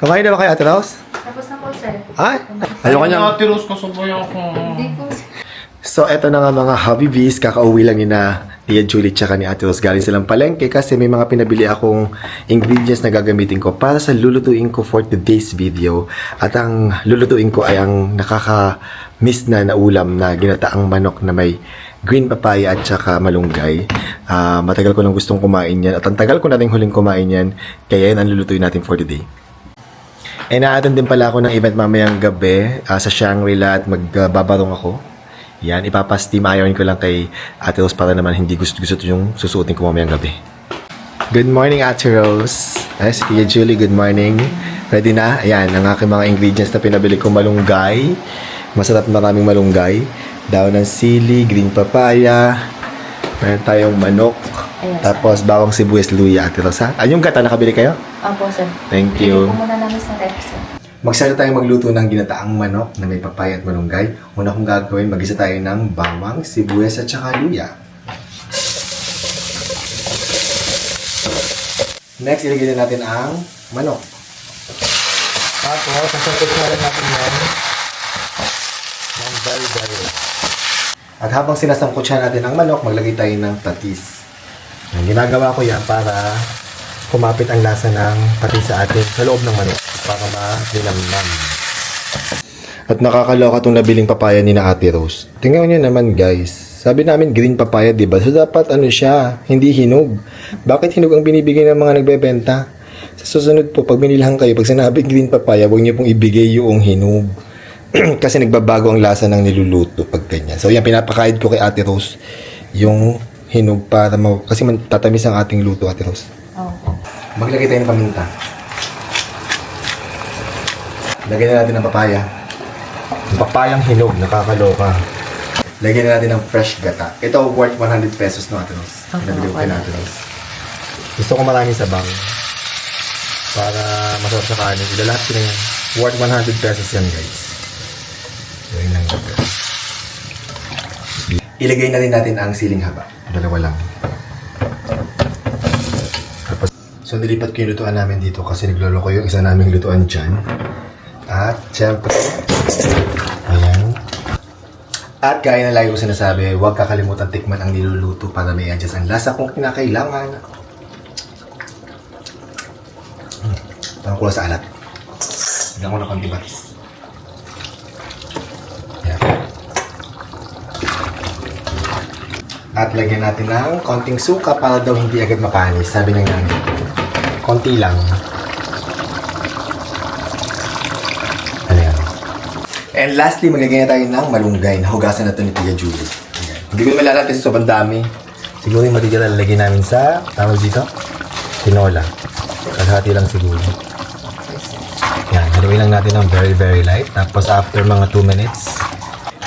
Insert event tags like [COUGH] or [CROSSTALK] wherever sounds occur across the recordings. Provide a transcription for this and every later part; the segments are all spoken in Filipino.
Kumain na ba kayo, Ate Rose? Tapos na po, sir. Ay, ayoko niya. Ate Rose, kasabay ako. Hindi po, sir. So, eto na nga mga hobby bees. Kakauwi lang ni na Tia Julie tsaka ni Ate Rose. Galing silang palengke kasi may mga pinabili akong ingredients na gagamitin ko para sa lulutuin ko for today's video. At ang lulutuin ko ay ang nakaka-miss na na ulam na ginataang manok na may green papaya at tsaka malunggay. Ah, matagal ko lang gustong kumain yan. At ang tagal ko na rin huling kumain yan. Kaya yan ang lulutuin natin for today. E na-attend din pala ako ng event mamayang gabi ah, sa Shangri-La at magbabarong ako. Yan, ipapas-steam iron ko lang kay Ate Rose para naman hindi gusto-gusto yung susuotin ko mamayang gabi. Good morning, Ate Rose. Ay, si Tia Julie, good morning. Ready na? Ayan, ang aking mga ingredients na pinabili ko malunggay. Masarap maraming malunggay. Daon ng sili, green papaya. Meron tayong manok. Ayan, Tapos bawang sibuyas, luya, Ate Rose. ha? Ay, yung gata nakabili kayo? Opo, sir. Thank Hindi you. po muna namin sa ref, sir. Magsara tayong magluto ng ginataang manok na may papaya at malunggay. Una kong gagawin, magisa tayo ng bawang, sibuyas at saka luya. Next, ilagay na natin ang manok. Tapos, sasangkot na rin natin yan ng very At habang sinasangkot siya natin ang manok, maglagay tayo ng patis. Ang ginagawa ko yan para kumapit ang lasa ng patis sa atin sa loob ng manok para ma-linamnam. At nakakaloka itong nabiling papaya ni na Ate Rose. Tingnan nyo naman guys. Sabi namin green papaya, di ba? So dapat ano siya, hindi hinog. Bakit hinog ang binibigay ng mga nagbebenta? Sa susunod po, pag binilhan kayo, pag sinabi green papaya, huwag niyo pong ibigay yung hinog. [CLEARS THROAT] Kasi nagbabago ang lasa ng niluluto pag ganyan. So yan, pinapakaid ko kay Ate Rose yung hinog para ma- kasi man- tatamis ang ating luto, Ate Rose. Opo. Maglagay tayo ng paminta. Lagyan na natin ng papaya. Papayang hinog, nakakaloka. Lagyan na natin ng fresh gata. Ito worth 100 pesos no, Ate Rose. Okay, Nabili ko kay okay. Ate Rose. Gusto ko maraming sabang. Para masarap sa kanin. Ilalahat ko na yan. Worth 100 pesos yan, guys. Lagyan lang natin. Ilagay na rin natin ang siling haba. Dalawa lang. Tapos, so nilipat ko yung lutuan namin dito kasi naglolo ko yung isa naming lutuan dyan. At, syempre, ayan. At gaya na lagi ko sinasabi, huwag kakalimutan tikman ang niluluto para may adjust ang lasa kung kinakailangan. Hmm, parang kulang sa alat. Higyan ko na konti batis. At lagyan natin ng konting suka para daw hindi agad mapanis. Sabi ng nanay. Konti lang. Ano yan? And lastly, maglagay na tayo ng malunggay. Nahugasan na ito ni Tia Julie. Ayan. Hindi ko lalagay kasi sobrang dami. Siguro yung matitira lalagay namin sa, tawag dito, tinola. Kalahati lang siguro. Yan, haluin lang natin ng very, very light. Tapos after mga 2 minutes,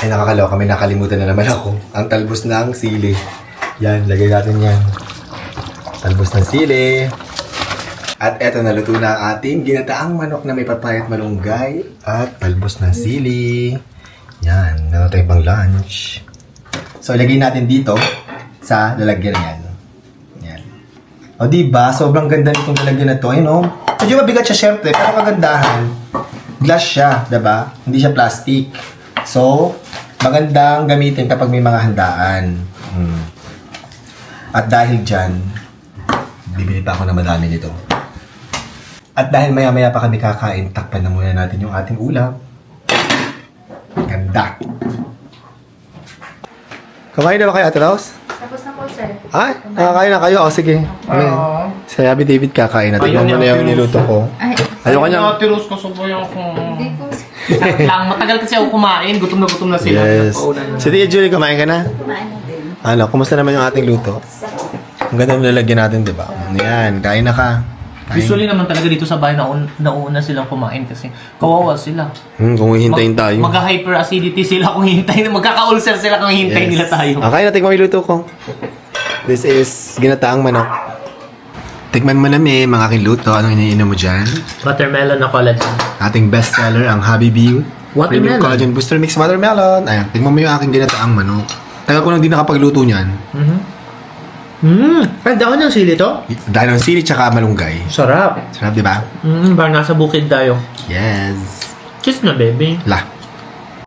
ay nakakaloka, may nakalimutan na naman ako. Ang talbos ng sili. Yan, lagay natin yan. Talbos ng sili. At eto, naluto na ang ating ginataang manok na may papaya at malunggay. At talbos ng sili. Yan, meron tayong pang lunch. So, ilagay natin dito sa lalagyan yan. Yan. O, diba? Sobrang ganda nitong lalagyan na to. Ayun, oh. Medyo mabigat siya, syempre. Pero kagandahan, glass siya, diba? Hindi siya plastic. So, magandang gamitin kapag may mga handaan. Hmm. At dahil dyan, bibili pa ako na madami nito. At dahil maya-maya pa kami kakain, takpan na muna natin yung ating ulam. Ganda. Kumain na ba kayo, Ate Rose? Tapos na po, sir. Ay, nakakain na kayo. O, sige. Oo. Si Abby David kakain na. Tignan mo na yung niluto ko. Ay, Ayoko niya. Ate Rose, kasabay ako. hindi po, sir. Lang, matagal kasi ako kumain. Gutom na gutom na sila. Yes. Si Tia Julie, kumain ka na? Kumain na din. Ano, kumusta naman yung ating luto? Ang ganda ng lalagyan natin, di ba? Yan, kain na ka. Kain. Usually naman talaga dito sa bahay naun nauna silang kumain kasi kawawa sila. Hmm, kung hihintayin tayo. Mag-hyper acidity sila kung hintayin. Magkaka-ulcer sila kung hintayin nila tayo. Ah, kain na, tikman mo yung luto ko. This is ginataang manok. Tikman mo na, may mga aking luto. Anong iniinom mo dyan? Watermelon na collagen. Ating bestseller, ang Habibi. Watermelon. Premium Collagen Booster Mix Watermelon. Ayan, tingnan mo yung aking ginataang manok. Tagal ko nang di nakapagluto niyan. Mhm. Mmm, ang daon ng sili to? Dahil ng sili tsaka malunggay. Sarap. Sarap, di ba? Mmm, parang nasa bukid tayo. Yes. Kiss na, baby. La.